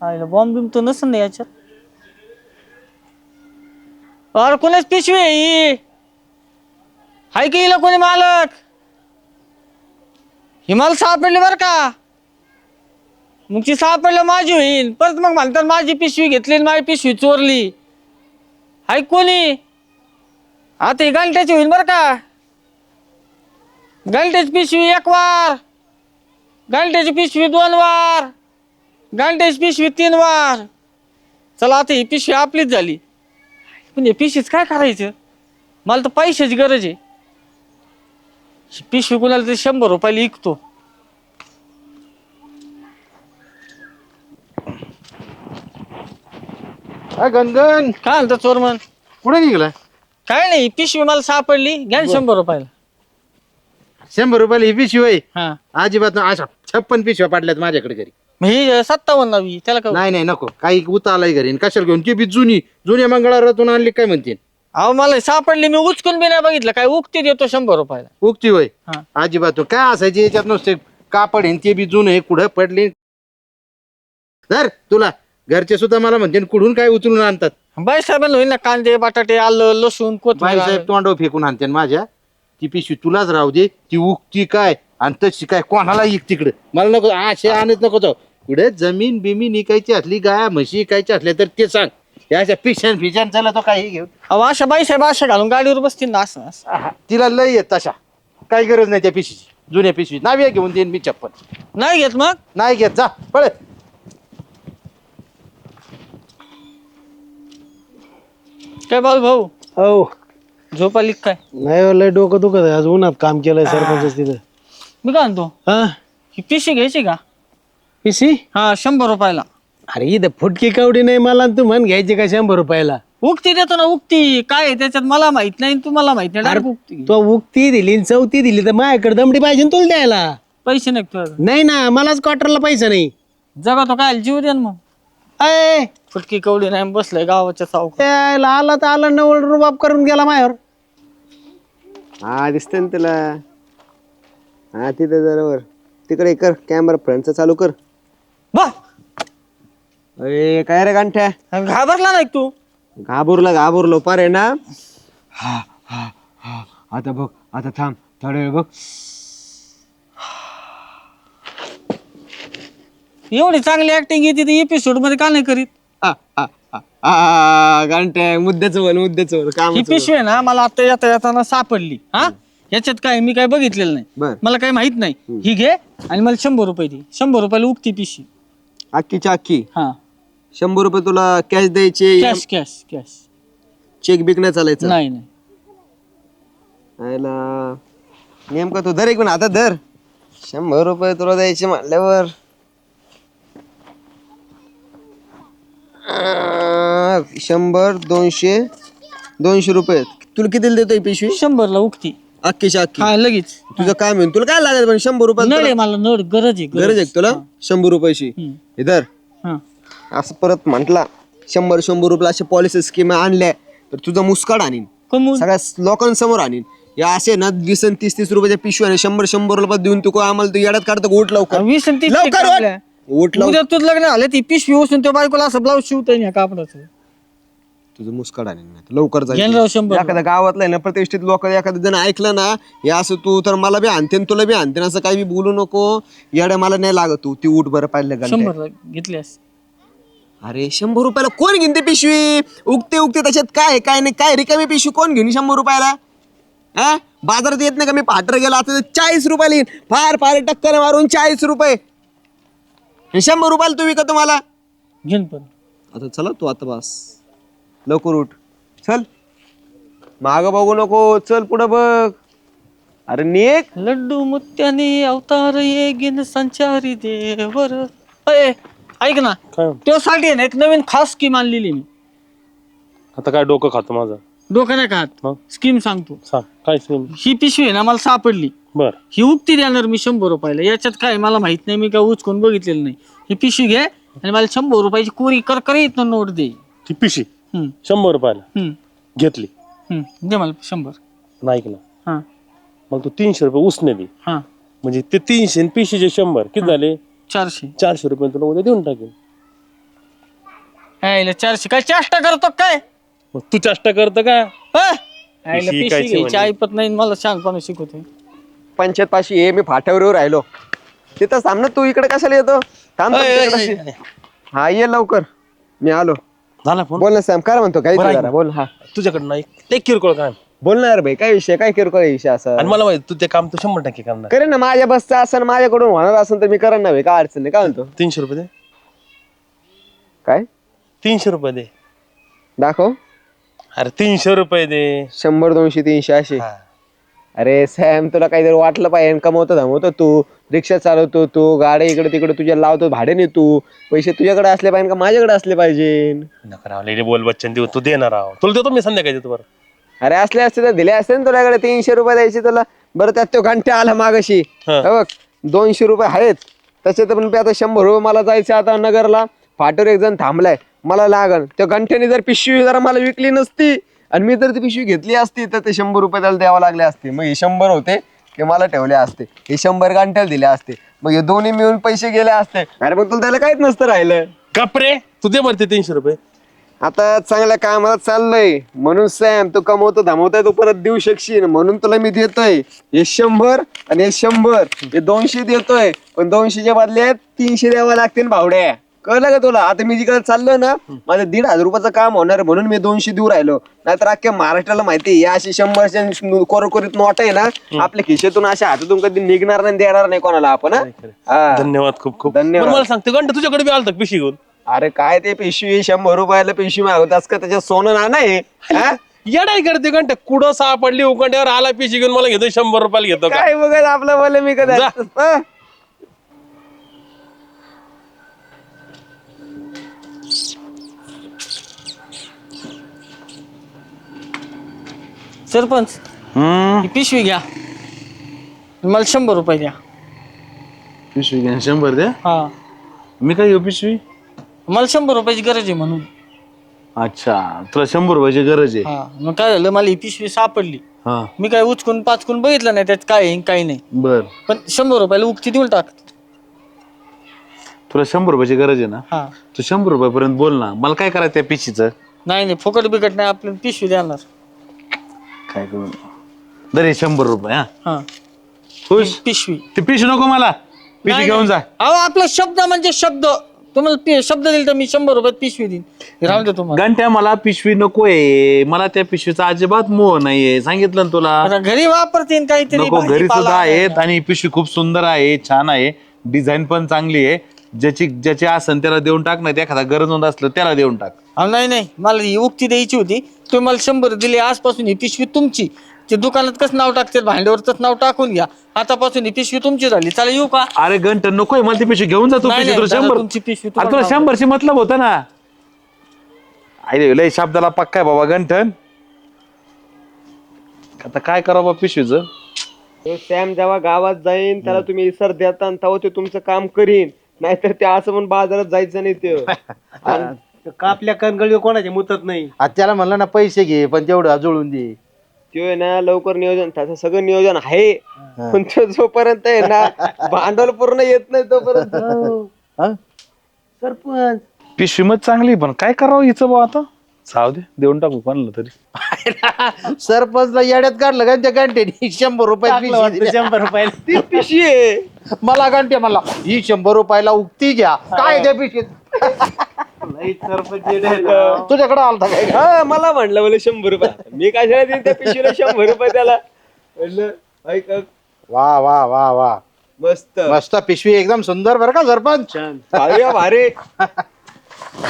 आईला बॉम्ब बिम तर नसेल ना याच्यात अरे कोणाच पिशवी आहे ही हाय की हिला कोणी मालक ही मला सापडली बरं का मग ती सापडलं माझी होईल परत मग म्हणतात माझी पिशवी घेतली माझी पिशवी चोरली हाय कोणी आता ही घंट्याची होईल बरं का. घंट्याची पिशवी एक वार. घंट्याची पिशवी दोन वार. घंट्याची पिशवी तीन वार. चला आता ही पिशवी आपलीच झाली. पण हे पिशवीच काय करायचं? मला तर पैशाची गरज आहे. ही पिशवी कुणाला तरी शंभर रुपयाला विकतो. काय गणगण? काय म्हणतो चोरमन? कुठे निघाला काय नाही पिशवी मला सापडली. घ्या ना शंभर रुपयाला. शंभर रुपयाला ही पिशवी होय? हा. अजिबात नाही. अशा छप्पन पिशव्या पाडल्यात माझ्याकडे घरी. मग ही सत्तावन्न नवी त्याला काय नाही नाही नको. काही उतारलाय घरी. आणि कशाला घेऊन? ती बी जुनी जुन्या मंगळवारातून आणली काय म्हणते अहो मला सापडली मी उचकून बी नाही बघितलं. काय उक्ती देतो शंभर रुपयाला. उगती होय? हा. अजिबात काय असायचे याच्यात नुसते कापड न ते बी जुने कुठं पडले? धर तुला. घरचे सुद्धा मला म्हणते कुठून काय उचलून आणतात? बाई साहेबांना होईल ना कांदे बटाटे आलं लसूण कोथिंबीर बाईसाहेब तोंडावर फेकून आणते माझ्या ती पिशवी तुलाच राहू दे ती उगती काय? आणि तशी काय कोणाला इक तिकडे? मला नको असे आणत नको जाऊ. पुढे जमीन बिमीन इकायची असली गाया म्हशी इकायची असल्या तर ते सांग. या अशा पिशान फिशान चला तो काही घेऊन. अहो अशा बाई साहेब अशा घालून गाडीवर बसतील ना असं असं. आहा, तिला लय येत तशा. काही गरज नाही त्या पिशवीची. जुन्या पिशवी नाव्या घेऊन देईन मी चप्पल. नाही घेत मग? नाही घेत जा पळे. काय बाबू भाऊ? हो झोप आली काय? नाही हो, लय डोकं दुखत आहे. आज उन्हात काम केलंय सरपंच तिथं. मी काय म्हणतो? हा? ही पिशवी घ्यायची का? पिसी हा शंभर रुपयाला. अरे इथं फुटकी कावडी नाही मला आणि तू म्हण घ्यायची का शंभर रुपयाला? उक्ती देतो ना उक्ती काय आहे त्याच्यात? मला माहीत नाही तुम्हाला माहीत नाही. direct तो उक्ती दिली आणि चौथी दिली तर माझ्याकडे दमडी पाहिजे ना तुला द्यायला. पैसे नाही तुझ्याकडे. नाही ना मलाच क्वार्टरला पैसा नाही. जगा तो काय जीव दे ना मग. अय फुटकी कवडी नाही बसलाय गावाच्या चौक त्याला आला तर आला नवल रुबाब करून गेला मायावर. हा दिसतंय ना तुला. हा तिथे जरावर. तिकडे कर कॅमेरा फ्रंटचा चालू कर. बा. अरे काय रे गांठ्या? घाबरला नाही का तू? घाबरला घाबरलो. पार आहे ना. हा हा हा. आता बघ आता थांब. थोडा वेळ बघ. एवढी चांगली ऍक्टिंग येते ती एपिसोडमध्ये का नाही करीत? आ, आ, आ, आ, गांठ्या मुद्द्याचं बोल मुद्द्याचं बोल काम ही पिशवी आहे ना मला आता येता येताना सापडली. हा? याच्यात काय मी काय बघितलेलं नाही. बर. मला काही माहीत नाही. ही घे आणि मला शंभर रुपये दे. शंभर रुपयाला उगती पिशवी. अख्खीच्या अख्खी हा. शंभर रुपये तुला कॅश द्यायचे कॅश कॅश कॅश चेक बिक नाही चालायचं? नाही नाही. आयला. नेमका तू धर एक आता धर शंभर रुपये तुला द्यायचे म्हटल्यावर शंभर दोनशे दोनशे रुपये. तुला किती देतोय पिशवी? शंभरला उगती अख्खीच्या अख्खी. हा लगेच. तुझं काय म्हणून तुला काय लागत पण शंभर रुपये आहे मला नड गरज आहे गरज आहे तुला? शंभर रुपयाची. हम्म. हे धर. हा. असं परत म्हटला शंभर शंभर रुपये अशा पॉलिसी स्कीम आणल्या तर तुझा मुस्काड आणीन. सगळ्या लोकांसमोर आणीन. या असे ना वीस आणि तीस तीस रुपयाच्या पिशवी आणि शंभर शंभर रुपये देऊन तू आम्हाला तू येड्यात काढतो? उठ लवकर. वीस आणि तीस लवकर उठ लवकर उद्या तुझं लग्न झालं ती पिशवी उचलून त्या बायकोला असं ब्लाऊज शिवता येईल कापडाचं. तुझं मुस्काड आता. लवकर जाईल शंभर एखाद्या गावातला आहे ना प्रतिष्ठित लोक एखादं जण ऐकलं ना हे असं तू तर मला बी आणते तुला बी आणते असं काही बी बोलू नको. येड्या मला नाही लागत तू ती उठ बरं पाहिलं का शंभर घेतली असते अरे शंभर रुपयाला कोण घेईन ती पिशवी? उगते उगते त्याच्यात काय आहे, काय नाही काय रिकामी पिशवी कोण घेईन शंभर रुपयाला? हा? बाजारात येत नाही का? मी पाटर गेला आता चाळीस रुपयाला येईन. फार फार टक्कर मारून चाळीस रुपये. हे शंभर रुपयाला तू विकतो मला. घेऊन पण. आता चला तू आता बस. लवकर उठ. चल. माग बघू नको. चल पुढं बघ. अरे नेक. लड्डू मुत्याने अवतार येगिन संचारी देवर. अय, ऐक ना. त्यासाठी आहे ना एक नवीन खास स्कीम आणलेली मी. आता काय डोकं खातं माझं? डोकं नाही का मग? स्कीम सांगतो. सांग. काय स्कीम ही पिशवी आहे ना मला सापडली. बर. ही उक्ती देणार मी शंभर रुपयाला. याच्यात काय मला माहीत नाही मी काय उचकून बघितलेलं नाही. ही पिशवी घे आणि मला शंभर रुपयाची कोरी करकरीत नोट दे. ती पिशी हम्म, शंभर रुपयाला? हम्म, घेतली. हम्म. दे मला शंभर. नाही ना हा. मग तू तीनशे रुपये उसने दे. हा. म्हणजे ते तीनशे आणि पिशीचे शंभर. किती झाले? चारशे. चारशे रुपये तुला उद्या देऊन टाकेन. आईला चारशे. काय चेष्टा करतो काय? मग तू चेष्टा करतं का? हा? पिशवी घ्यायची म्हणजे. ऐपत नाही मला सांगपणा शिकवते. पंचायत पाशी ये मी फाट्यावर राहिलो. तिथं थांब ना तू इकडे कशाला येतो? थांब. हा ये लवकर. मी आलो. झाला फोन? बोल ना सॅम काय म्हणतो? काही बरं ऐक जरा ना. बोल हा. तुझ्याकडं नाही. ते किरकोळ काम. बोल ना भाई काय विषय काय किरकोळ विषय असा? आणि मला माहिती तू ते काम तू शंभर टक्के करणार. करेन ना माझ्या बसचं असं माझ्याकडून होणार असेल तर मी करेन ना भाई काय अडचण नाही काय म्हणतो? तीनशे रुपये दे. काय? तीनशे रुपये दे. दाखव. अरे तीनशे रुपये दे. शंभर दोनशे तीनशे असे. हा. अरे सॅम तुला काहीतरी वाटलं पाहिजे. कमवतो धमवतो तू. रिक्षा चालवतो तू. गाड्या इकडे तिकडे तुझ्या लावतो. भाड्याने तू. पैसे तुझ्याकडे असले पाहिजे का माझ्याकडे असले पाहिजे? नका राव बोल बच्चन देऊ. तू देणार तुला देतो मी संध्याकाळी देतो बरं. अरे असले असते तर दिले असते ना तुझ्याकडे. तीनशे रुपये द्यायचे तुला. बरं त्यात तो घंटे आला मागाशी. हा. बघ दोनशे रुपये आहेत. त्याच्यात पण आता शंभर रुपये मला जायचं आता नगरला. फाटोर एक जण थांबलाय. मला लागल. त्या घंट्याने जर पिशवी जरा मला विकली नसती आणि मी जर ती पिशवी घेतली असती तर ते शंभर रुपये त्याला द्यावं लागले असते. मग हे शंभर होते ते मला ठेवले असते. हे शंभर घंट्याला दिले असते. मग हे दोन्ही मिळून पैसे गेले असते. अरे मग तुला त्याला काहीच नसतं राहिलं. कपरे तू दे बरं ते तीनशे रुपये. आता चांगल्या कामाला चाललंय. म्हणून सॅम तू कमवतो धमवतोय तू परत देऊ शकशील. म्हणून तुला मी देतोय. हे शंभर आणि हे शंभर हे दोनशे देतोय. पण दोनशेच्या बदल्यात तीनशे द्यावं लागतील भावड्या. कळलं का तुला? आता मी जिकडे चाललोय ना माझं दीड हजार रुपयाचं काम होणार म्हणून मी दोनशे देऊ राहिलो. नाहीतर अख्ख्या महाराष्ट्राला माहिती आहे, या अशी शंभरच्या कोरकोरीत नोट आहे ना आपल्या खिशेतून अशा हातातून कधी निघणार नाही देणार नाही कोणाला आपण हा? हा. धन्यवाद खूप खूप. धन्यवाद. बरं मला सांगते घंटा तुझ्याकडे बी आलतं पिशी घेऊन? अरे काय ते पिशवी शंभर रुपयाला पिशवी मागवतास का त्याच्यात सोनं ना नाही हा? येडाय करते घंटा? कुठं सापडली उकंड्यावर आला पिशी घेऊन मला घेतो शंभर रुपयाला घेतो का? काय बघत आपलं बोल मी कधी? सरपंच ही पिशवी घ्या. मला शंभर रुपये द्या. पिशवी घ्या शंभर द्या? हा. मी काय घेऊ पिशवी? मला शंभर रुपयाची गरज आहे म्हणून. अच्छा तुला शंभर रुपयाची गरज आहे. हा मग काय झालं मला ही पिशवी सापडली. हा. मी काय उचकून पाचकून बघितलं नाही त्यात काय आहे काय नाही. बर. पण शंभर रुपयाला उक्ती देऊन टाक. तुला शंभर रुपयाची गरज आहे ना? हा. तू शंभर रुपयापर्यंत बोल ना. मला काय करायचं त्या पिशीचं नाही नाही फुकट बिकट नाही आपल्याला पिशवी देणार. काय करू? दरे शंभर रुपये हा. हा. खुश? पिशवी. ती पिशवी नको मला. पिशवी नाही, घेऊन जा. नाही. अहो आपला शब्द म्हणजे शब्द. तुम्हाला पि- शब्द दिला तर मी शंभर रुपयात पिशवी देईन. हे राहून दे तुम्हाला. घंट्या मला पिशवी नकोय. मला त्या पिशवीचा अजिबात मोह नाहीये. सांगितलं ना तुला. आता घरी वापरतीन काहीतरी नको घरी भाजीपाला सुद्धा आहेत. आणि. ही पिशवी खूप सुंदर आहे छान आहे. डिझाईन पण चांगली आहे. ज्याची ज्याची आसन त्याला देऊन टाक नाही एखादा गरज असलं त्याला देऊन टाक. अहो, नाही नाही. मला ही उक्ती द्यायची होती. तुम्ही मला शंभर दिले आजपासून ही पिशवी तुमची. ते दुकानात कसं नाव टाकते भांड्यावरच नाव टाकून घ्या. आतापासून ही पिशवी तुमची झाली. चला येऊ का? अरे घंट नकोय. मला ती पिशवी घेऊन जा तू नाही, पिशवी नाही, तुला दादा, शंभर तुमची पिशवी अरे तुला शंभरची मतलब होता ना. अरे लय शब्दाला पक्का आहे बाबा गंठन आता काय करावं बा पिशवीचं? तो सॅम जेव्हा गावात जाईन त्याला तुम्ही इसर देता आणि तेव्हा ते तुमचं काम करीन. नाहीतर ते असं म्हणून बाजारात जायचं नाही ते. कापल्या कणगळी कोणाची मुतत नाही. आता त्याला म्हणलं ना पैसे घे पण तेवढं जुळून दे. त्यो आहे ना लवकर नियोजन त्याचं सगळं नियोजन आहे. पण तो जोपर्यंत आहे ना भांडवल पूर्ण येत नाही तोपर्यंत. सरपंच. पिशवी मग चांगली पण काय करावं हिचं बा आता? जाऊ दे देऊन टाकू कोणाला तरी. सरपंचला येड्यात काढलं का त्या घंटेनी शंभर रुपये टाकलं वाटतं शंभर रुपयाला. ती पिशवी आहे. मला घंटे मला. ही शंभर रुपयाला उक्ती घ्या. काय त्या पिशवीत राव. तुझ्याकडे आलता काय? हा मला म्हणलं मला शंभर रुपये. मी कशाला देईन त्या पिशवीला शंभर रुपये त्याला? म्हणलं ऐक ऐक, वा वा वा वा. मस्त. मस्त पिशवी एकदम सुंदर बरं का सरपंच? भारी आहे, भारी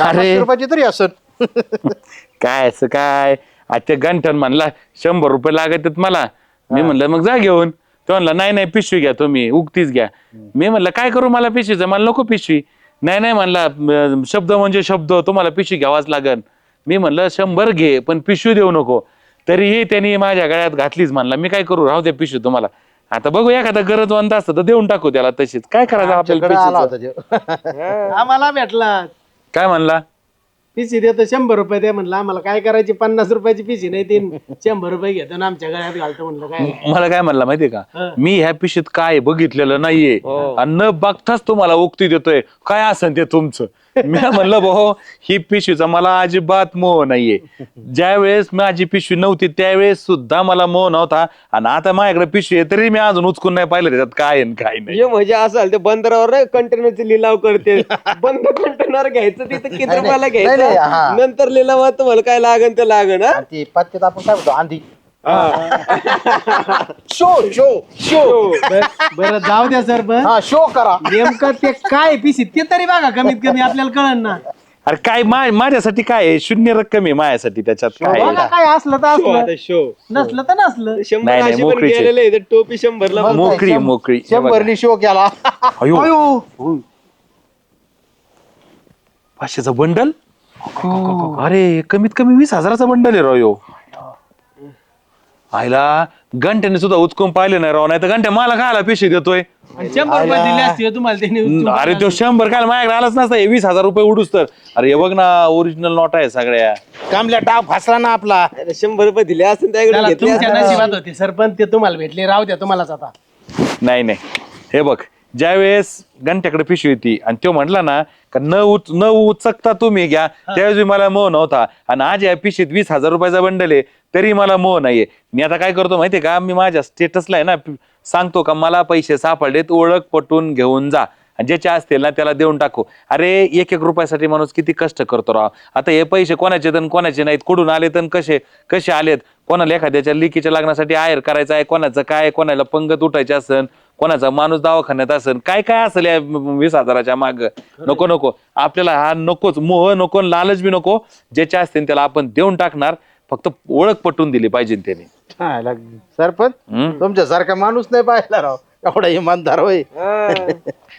अरे. रुपयाची तरी असत काय असं काय? ते गंठन म्हणला शंभर रुपये लागत मला. मी म्हणलं मग जा घेऊन. तो म्हणला नाही नाही पिशवी घ्या तुम्ही उगतीच घ्या. मी म्हणलं काय करू मला पिशवीचं? मला नको पिशवी. नाही नाही म्हणला अं, शब्द म्हणजे शब्द तुम्हाला पिशवी घ्यावाच लागन. मी म्हणलं शंभर घे पण पिशवी देऊ नको. तरीही त्यांनी माझ्या गळ्यात घातलीच म्हणला मी काय करू? राहू दे पिशवी तुम्हाला. आता बघू एखादा गरजवंत असतं तर देऊन टाकू त्याला तशीच. काय करायचं आपल्याला आमच्याकडे आला पिशवीचं? होता त्यो. आम्हाला भेटला. काय म्हणला? पिशी देतो शंभर रुपये दे म्हणलं आम्हाला काय करायची? पन्नास रुपयाची पिशी नाही तीन शंभर रुपये घेतो ना आमच्या गळ्यात घालतो म्हणलं काय? मला काय म्हणला माहितीये का? मी ह्या पिशीत काय बघितलेलं नाहीये. आणि न बघताच तुम्हाला उक्ती देतोय. काय असेल ते तुमचं? मी म्हणलं भाऊ ही पिशवीचा मला अजिबात मोह नाहीये. ज्या वेळेस माझी पिशवी नव्हती त्यावेळेस सुद्धा मला मोह नव्हता. आणि आता माझ्याकडे पिशवी आहे तरी मी अजून उचकून नाही पाहिलं त्याच्यात काय आहे आणि काय नाही. हे म्हणजे असाल ते बंदरावर कंटेनरचे लिलाव करते बंद कंटेनर घ्यायचं तिथं किती रुपयाला नाही, नाही, हा. घ्यायचं नंतर लिलावात तुम्हाला काय लागन ते लागन हा. आणि ते पत्त्यात आपण काय म्हणतो आंधी. Show show show. बरं जाऊ द्या सर हा शो करा. नेमकं ते काय पिशी ते तरी बघा कमीत कमी आपल्याला कळन ना. अरे काय मा- माझ्यासाठी काय आहे? शून्य रक्कम आहे माझ्यासाठी त्याच्यात काय बघा? काय असलं तर असलं. शो. नसलं तर नसलं. शंभर नाही, नाही, अशी पण मोकळीच आहे. गेलेले टोपी शंभरला मग काय, मोकळी शं- मोकळी. हे. शंभरनी शो केला. अयो. पाचशेचा बंडल? अरे कमीत कमी वीस हजाराचा बंडल आहे राव ह्यो. आईला घंट्याने सुद्धा उचकून पाहिले नाही राव. नाही तर घंट्या मला खायला पेशी देतोय. आणि शंभर रुपये दिले असते तुम्हाला त्यांनी उचलून अरे तो शंभर काय माझ्याकडे आलाच नसता हे वीस हजार रुपये उडूस तर. अरे हे बघ ना ओरिजिनल नोट आहे सगळ्या. कामल्या डाव फसला ना आपला. शंभर रुपये दिले असतील त्याकडे त्याला तुमच्या. नशिबात होते सरपंच ते तुम्हाला भेटले राहू द्या तुम्हालाच आता. नाही नाही. हे बघ ज्या वेळेस घंट्याकडे पिशवी होती आणि तो म्हटला ना का न उच न उचकता तुम्ही घ्या. त्यावेळेस मला मोह नव्हता. आणि आज या पिशवीत वीस हजार रुपयाचा बंडल आहे तरी मला मोह नाहीये. मी आता काय करतो माहितीये का? मी माझ्या स्टेटसला आहे ना सांगतो का मला पैसे सापडलेत ओळख पटून घेऊन जा. आणि ज्याचे असतील ना त्याला देऊन टाकू. अरे एक एक रुपयासाठी माणूस किती कष्ट करतो राव. आता हे पैसे कोणाचे तर कोणाचे नाहीत? कुठून आले तर कसे कसे आलेत? कोणाला एखाद्याच्या लिकीच्या लग्नासाठी आयर करायचं आहे कोणाचं काय कोणाला पंगत उठायची असन? कोणाचा माणूस दवाखान्यात असन काय काय असेल या वीस हजाराच्या माग? नको नको. आपल्याला हा नकोच मोह नको लालच बी नको. ज्याचे असतील त्याला आपण देऊन टाकणार. फक्त ओळख पटवून दिली पाहिजे त्याने. सरपंच हम्म? तुमच्यासारखा माणूस नाही पाहिला राव. एवढा इमानदार होय. हा.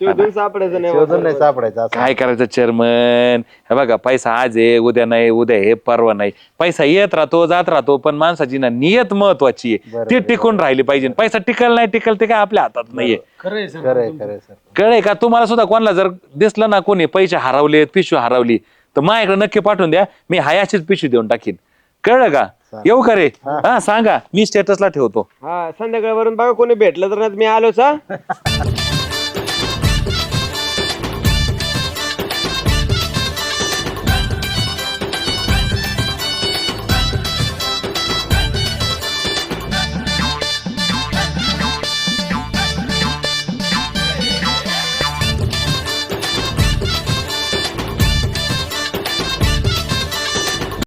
शोधून सापडायचं नाही शोधून नाही सापडायचा असं. काय करायचं चेअरमन हे बघा पैसा आज आहे उद्या नाही उद्या हे परवा नाही. पैसा येत राहतो जात राहतो पण माणसाची ना नियत महत्वाची आहे. ती टिकून राहिली पाहिजे. पैसा टिकल नाही टिकल ते काय आपल्या हातात नाहीये. खरंय सर. खरंय खरंय सर. कळय का? तुम्हाला सुद्धा कोणाला जर दिसलं ना कोणी पैसे हरवले पिशवी हरवली तर माझ्याकडे नक्की पाठवून द्या. मी हायाचीच पिशवी देऊन टाकीन. कळलं का? येऊ का रे? हा. सांगा. मी स्टेटसला ठेवतो. हा संध्याकाळवरून बघा कोणी भेटलं तर नाही तर मी आलोच हा.